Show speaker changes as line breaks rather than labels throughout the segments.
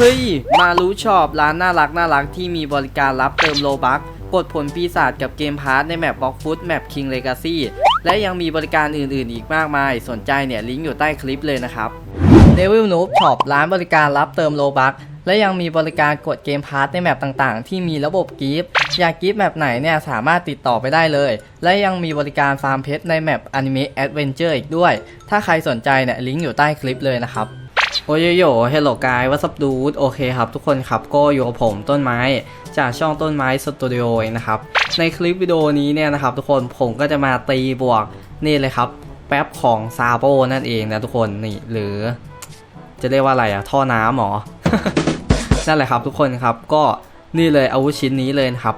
เฮ้ย มารู้ชอบร้านน่ารักน่ารักที่มีบริการรับเติมโลบักกดผลปีศาจกับเกมพาร์ทในแมปบล็อกฟุตแมปคิงเลกาซี่และยังมีบริการอื่นๆ อีกมากมาย สนใจเนี่ย ลิงก์อยู่ใต้คลิปเลยนะครับ Devil Noob Shop ร้านบริการรับเติมโลบักและยังมีบริการกดเกมพาร์ทในแมปต่างๆ ที่มีระบบกิฟต์อยากกิฟต์แมปไหนเนี่ยสามารถติดต่อไปได้เลย และยังมีบริการฟาร์มเพชรในแมป Anime Adventure อีกด้วย ถ้าใครสนใจเนี่ยลิงก์อยู่ใต้คลิปเลยนะครับ โอโยโย่เฮลโลกายวัสดูดโอเคครับทุกคนครับก็อยู่กับผมต้นไม้ จากช่องต้นไม้สตูดิโอนะครับ ในคลิปวิดีโอนี้เนี่ยนะครับทุกคนผมก็จะมาตีบวกนี่เลยครับ แป๊บของซาโบนั่นเองนะทุกคนนี่หรือ จะเรียกว่าอะไรอะท่อน้ำหรอ นั่นแหละครับทุกคนครับก็นี่เลยอาวุธชิ้นนี้เลยครับ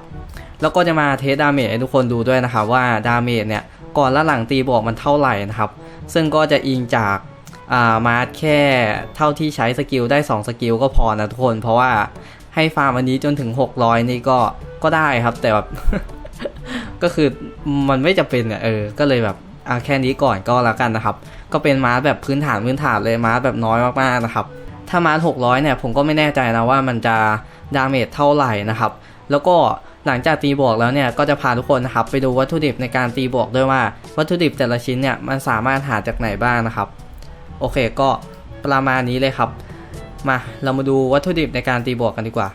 แล้วก็จะมาเทสดาเมจให้ทุกคนดูด้วยนะครับว่าดาเมจเนี่ยก่อนและหลังตีบวกมันเท่าไหร่นะครับ ซึ่งก็จะอิงจาก มาร์ทแค่เท่าที่ใช้สกิลได้ 2 สกิลก็พอนะทุกคน เพราะว่าให้ฟาร์มอันนี้จนถึง 600 นี่ก็ก็ได้ครับ แต่แบบ ก็คือมันไม่จำเป็นเนี่ยเออ ก็เลยแบบอ่าแค่นี้ก่อนก็แล้วกันนะครับ ก็เป็นมาร์แบบพื้นฐานพื้นฐานเลยมาร์แบบน้อยมากๆนะครับ ถ้ามาร์600 เนี่ย ผมก็ไม่แน่ใจนะว่ามันจะดาเมจเท่าไหร่นะครับ แล้วก็หลังจากตีบวกแล้วเนี่ยก็จะพาทุกคนนะครับไปดูวัตถุดิบในการตีบวกด้วยว่าวัตถุดิบแต่ละชิ้นเนี่ยมันสามารถหาจากไหนบ้างนะครับ โอเคก็ประมาณนี้เลยครับ มาเรามาดูวัตถุดิบในการตีบวกกันดีกว่า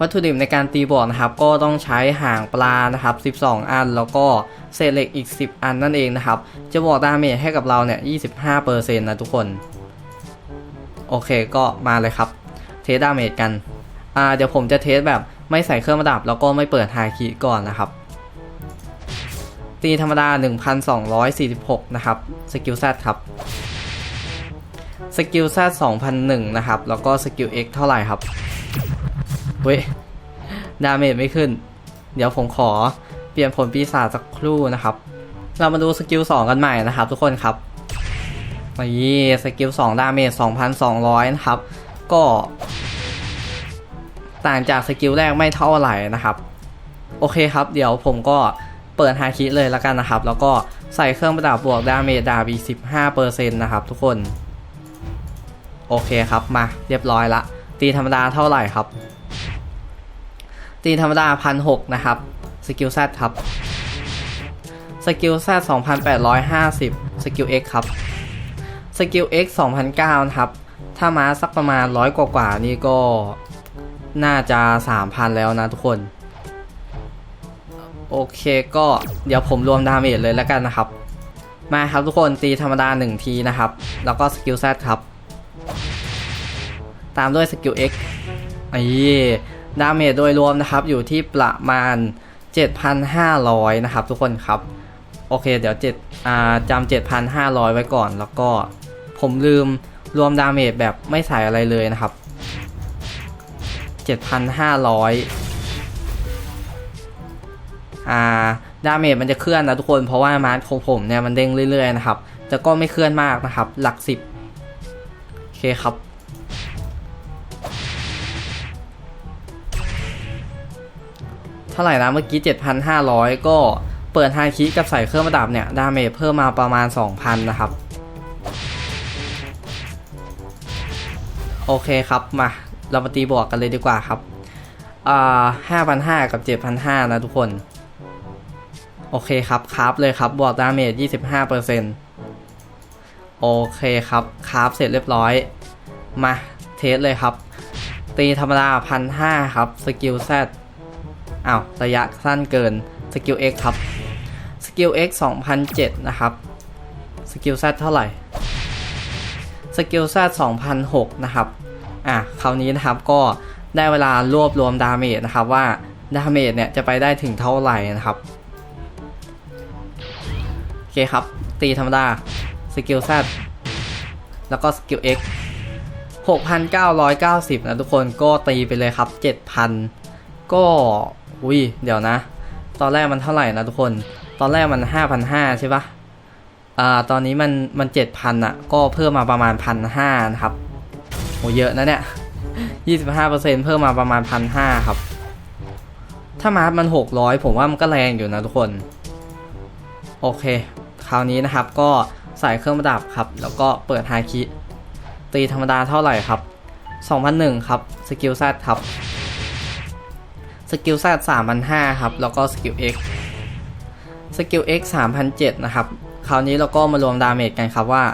วัตถุดิบในการตีบวกนะครับ ก็ต้องใช้หางปลานะครับ 12 อัน แล้วก็เศษเหล็กอีก 10 อันนั่นเองนะครับ จะบวกดาเมจให้กับเราเนี่ย 25%นะทุกคน โอเคก็มาเลยครับ เทสดาเมจกัน อ่าเดี๋ยวผมจะเทสแบบไม่ใส่เครื่องประดับ แล้วก็ไม่เปิดไฮคิก่อนนะครับ ตีธรรมดา 1,246 นะครับ สกิลแซครับ สกิลแซ2001 นะครับ แล้วก็สกิล X เท่าไหร่ครับ เว้ย ดาเมจไม่ขึ้น เดี๋ยวผมขอเปลี่ยนผลปีศาจสักครู่นะครับ เรามาดูสกิล 2 กันใหม่นะครับทุกคนครับนี่สกิล 2 ดาเมจ 2,200 นะครับ ก็ต่างจากสกิลแรกไม่เท่าไหร่นะครับ โอเคครับ เดี๋ยวผมก็ ปิดฮาคิเลยล้วกันนะครับ แล้วก็ใส่เครื่องประดับบวกดาเมจดาบี15%นะครับทุกคน โอเคครับมาเรียบร้อยละ ตีธรรมดาเท่าไหร่ครับ ตีธรรมดาพันหนะครับ สกิลแซครับสกิลแซ2,850สกิล X ครับสกิล X 2,009นะครับ ถ้ามาสักประมาณร้อยกว่าๆนี่ก็น่าจะ 3,000 แล้วนะทุกคน โอเคก็เดี๋ยวผมรวมดาเมจเลยแล้วกันนะครับ มาครับทุกคนตีธรรมดา 1 ทีนะครับ แล้วก็สกิล Z ครับ ตามด้วยสกิล X ไอ้ดาเมจโดยรวมนะครับอยู่ที่ประมาณ 7,500 นะครับ ทุกคนครับ โอเค เดี๋ยว7อ่าจำ7,500 ไว้ก่อน แล้วก็ผมลืมรวมดาเมจแบบไม่ใส่อะไรเลยนะครับ 7,500 อ่าดาเมจมันจะเคลื่อนนะทุกคนเพราะว่ามาร์คของผมเนี่ยมันเด้งเรื่อยๆนะครับแต่ก็ไม่เคลื่อนมากนะครับ หลักสิบโอเคครับเท่าไหร่นะเมื่อกี้ 7,500 ก็เปิดไฮคิกับใส่เครื่องประดับเนี่ย ดาเมจเพิ่มมาประมาณ 2,000 นะครับ โอเคครับมา เรามาตีบวกกันเลยดีกว่าครับอ่า5,500 กับ 7,500 นะทุกคน โอเคครับคราฟเลยครับบวกดาเมจ25%โอเคครับคราฟเสร็จเรียบร้อย มาเทสเลยครับ ตีธรรมดา1,500ครับ สกิล Z อ้าว ระยะสั้นเกิน สกิล X ครับ สกิล X 2007 นะครับ สกิล Z เท่าไหร่ สกิล Z 2006 นะครับ อะ คราวนี้นะครับก็ได้เวลารวบรวมดาเมจนะครับว่าดาเมจเนี่ยจะไปได้ถึงเท่าไหร่นะครับ เคครับ ตีธรรมดา สกิล Z แล้วก็สกิล X 6,990 นะทุกคนก็ตีไปเลยครับ 7,000 ก็อุ้ยเดี๋ยวนะ ตอนแรกมันเท่าไหร่นะทุกคน ตอนแรกมัน 5,500 ใช่ปะอ่าตอนนี้มันมัน 7,000อะก็เพิ่มมาประมาณ 1,500 นะครับโหเยอะนะเนี่ย 25%เพิ่มมาประมาณ 1,500 ครับ ถ้ามาร์มัน 600 ผมว่ามันก็แรงอยู่นะทุกคน โอเค คราวนี้นะครับก็ใส่เครื่องประดับครับ แล้วก็เปิดไฮคิ ตีธรรมดาเท่าไหร่ครับ2001ครับ สกิล Z ครับ สกิล Z 3,500ครับ แล้วก็สกิล X สกิล X 3,007นะครับ คราวนี้เราก็มารวมดาเมจกันครับว่า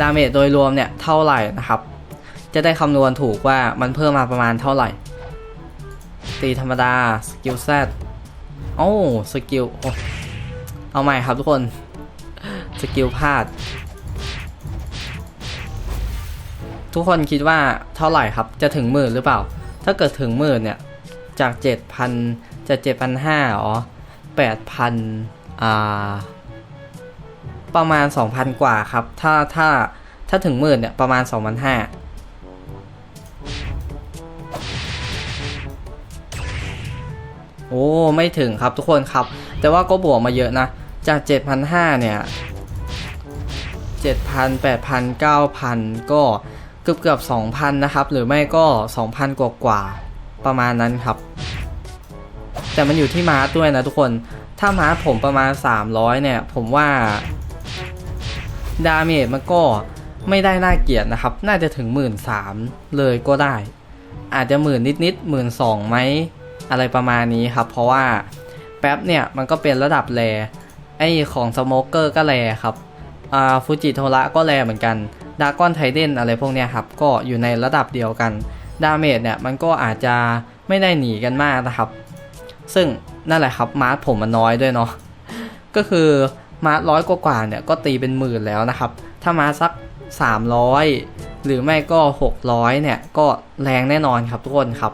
ดาเมจโดยรวมเนี่ยเท่าไหร่นะครับ จะได้คำนวณถูกว่ามันเพิ่มมาประมาณเท่าไหร่ ตีธรรมดา สกิล Z โอ้ สกิลโอ้ เอาใหม่ครับทุกคน สกิลพลาด ทุกคนคิดว่าเท่าไหร่ครับ จะถึงหมื่นหรือเปล่า ถ้าเกิดถึงหมื่นเนี่ย จาก7,000จะ7,500อ๋อ8,000อ่า ประมาณ2,000กว่าครับ ถ้าถ้าถ้าถึงหมื่นเนี่ย ประมาณ2,500โอ้ ไม่ถึงครับทุกคนครับ แต่ว่าก็บวกมาเยอะนะ จาก 7,500 เนี่ย 7,000 8,000 9,000 ก็เกือบเกือบ2,000 นะครับ หรือไม่ก็ 2,000 กว่ากว่าประมาณนั้นครับ แต่มันอยู่ที่มาร์ด้วยนะทุกคน ถ้ามาร์ผมประมาณ 300 เนี่ย ผมว่า ดาเมจมันก็ไม่ได้น่าเกลียดนะครับ น่าจะถึง 1 3ื่นเลยก็ได้ อาจจะหมื่นนิดนิดหมื่นสองไหม อะไรประมาณนี้ครับ เพราะว่าแป๊บเนี่ย มันก็เป็นระดับแร ไอของสโมเกอร์ก็แรครับอ่าฟูจิโทระก็แรเหมือนกันดากอนไทเดนอะไรพวกเนี้ยครับ ก็อยู่ในระดับเดียวกัน ดาเมจเนี่ยมันก็อาจจะไม่ได้หนีกันมากนะครับ ซึ่งนั่นแหละครับมาร์ทผมมันน้อยด้วยเนาะก็คือมาร์ทร้อยกว่าเนี่ยก็ตีเป็นหมื่นแล้วนะครับ ถ้ามาสัก 300 หรือไม่ก็ 600 เนี่ยก็แรงแน่นอนครับทุกคนครับ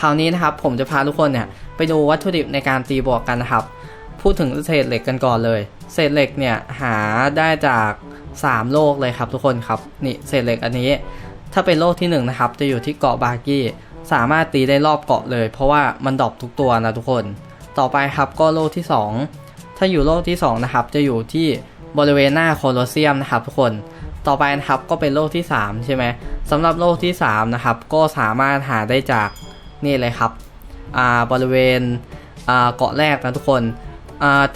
คราวนี้นะครับผมจะพาทุกคนเนี่ยไปดูวัตถุดิบในการตีบวกกันนะครับ พูดถึงเศษเหล็กกันก่อนเลย เศษเหล็กเนี่ยหาได้จาก 3 โลกเลยครับทุกคนครับนี่เศษเหล็กอันนี้ ถ้าเป็นโลกที่1นงนะครับจะอยู่ที่เกาะบากี้สามารถตีได้รอบเกาะเลย เพราะว่ามันดรอปทุกตัวนะทุกคน ต่อไปครับก็โลกที่ 2 ถ้าอยู่โลกที่2นะครับจะอยู่ที่บริเวณหน้าโคลอเซียมนะครับทุกคนต่อไปนะครับก็เป็นโลกที่ 3 ใช่ไหมสำหรับโลกที่3นะครับก็สามารถหาได้จากนี่เลยครับบริเวณเกาะแรกนะทุกคน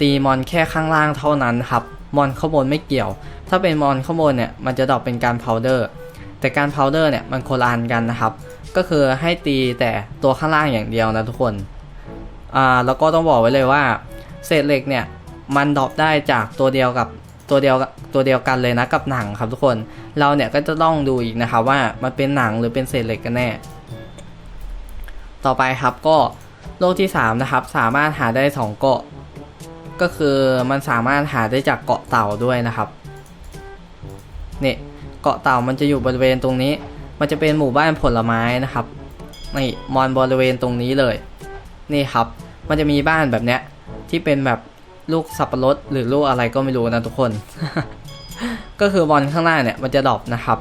ตีมอนแค่ข้างล่างเท่านั้นครับ มอนข้างบนไม่เกี่ยว ถ้าเป็นมอนข้างบนเนี่ยมันจะดรอปเป็นการพาวเดอร์ แต่การพาวเดอร์เนี่ยมันโคลานกันนะครับ ก็คือให้ตีแต่ตัวข้างล่างอย่างเดียวนะทุกคน อ่าแล้วก็ต้องบอกไว้เลยว่า เศษเหล็กเนี่ยมันดรอปได้จากตัวเดียวกับตัวเดียวตัวเดียวกันเลยนะกับหนังครับทุกคน เราเนี่ยก็จะต้องดูอีกนะครับว่ามันเป็นหนังหรือเป็นเศษเหล็กกันแน่ ต่อไปครับก็โลกที่3นะครับสามารถหาได้ 2 เกาะ ก็คือมันสามารถหาได้จากเกาะเต่าด้วยนะครับนี่เกาะเต่ามันจะอยู่บริเวณตรงนี้ มันจะเป็นหมู่บ้านผลไม้นะครับนี่มอนบริเวณตรงนี้เลย นี่ครับ มันจะมีบ้านแบบเนี้ยที่เป็นแบบลูกสับปะรดหรือลูกอะไรก็ไม่รู้นะทุกคน ก็คือบอลข้างหน้าเนี่ยมันจะดรอปนะครับ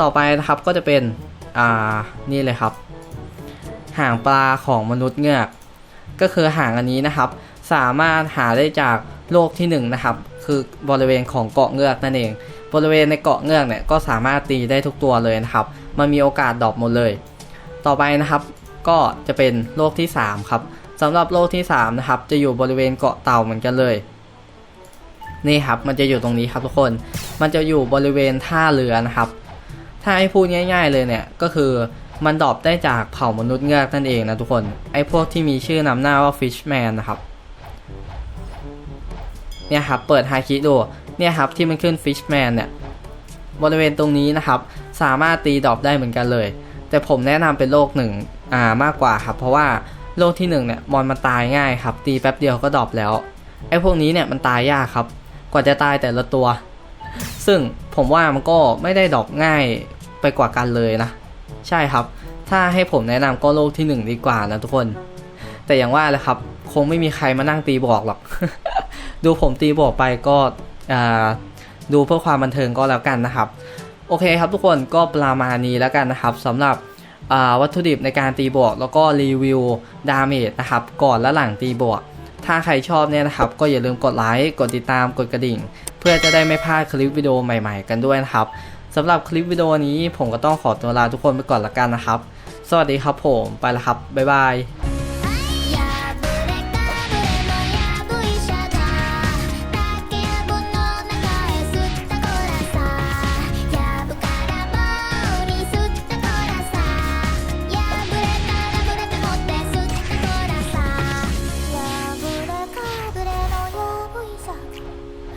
ต่อไปนะครับก็จะเป็นอ่านี่เลยครับหางปลาของมนุษย์เงือก ก็คือหางอันนี้นะครับ สามารถหาได้จากโลกที่1นงนะครับ คือบริเวณของเกาะเงือกนั่นเอง บริเวณในเกาะเงือกเนี่ยก็สามารถตีได้ทุกตัวเลยนะครับ มันมีโอกาสดรอปหมดเลย ต่อไปนะครับก็จะเป็นโลกที่ 3 ครับสำหรับโลกที่3นะครับจะอยู่บริเวณเกาะเต่าเหมือนกันเลยนี่ครับมันจะอยู่ตรงนี้ครับทุกคน มันจะอยู่บริเวณท่าเรือนะครับ ถ้าให้พูดง่าย ๆเลยเนี่ยก็คือมันดรอปได้จากเผ่ามนุษย์เงือกนั่นเองนะทุกคน ไอ้พวกที่มีชื่อนำหน้าว่า Fishman นะครับ เนี่ยครับเปิดไฮคิดูเนี่ยครับที่มันขึ้น Fishman เนี่ยบริเวณตรงนี้นะครับสามารถตีดอปได้เหมือนกันเลย แต่ผมแนะนำเป็นโลกหนึ่งอ่ามากกว่าครับ เพราะว่าโลกที่หนึ่งเนี่ยมอนมันตายง่ายครับ ตีแป๊บเดียวก็ดอปแล้วไอ้พวกนี้เนี่ยมันตายยากครับ กว่าจะตายแต่ละตัว ซึ่งผมว่ามันก็ไม่ได้ดอปง่ายไปกว่ากันเลยนะ ใช่ครับ ถ้าให้ผมแนะนำก็โลกที่หนึ่งดีกว่านะทุกคน แต่อย่างว่าแหละครับ คงไม่มีใครมานั่งตีบอกหรอก ดูผมตีบอกไปก็ดูเพื่อความบันเทิงก็แล้วกันนะครับ โอเคครับทุกคนก็ประมาณนี้แล้วกันนะครับสำหรับวัตถุดิบในการตีบวก แล้วก็รีวิวดาเมจนะครับก่อนและหลังตีบวก ถ้าใครชอบเนี่ยนะครับ ก็อย่าลืมกดไลค์กดติดตามกดกระดิ่ง เพื่อจะได้ไม่พลาดคลิปวิดีโอใหม่ ๆ กันด้วยนะครับสำหรับคลิปวิดีโอนี้ผมก็ต้องขอตัวลาทุกคนไปก่อนละกันนะครับ สวัสดีครับผมไปล้วครับบ๊ายบาย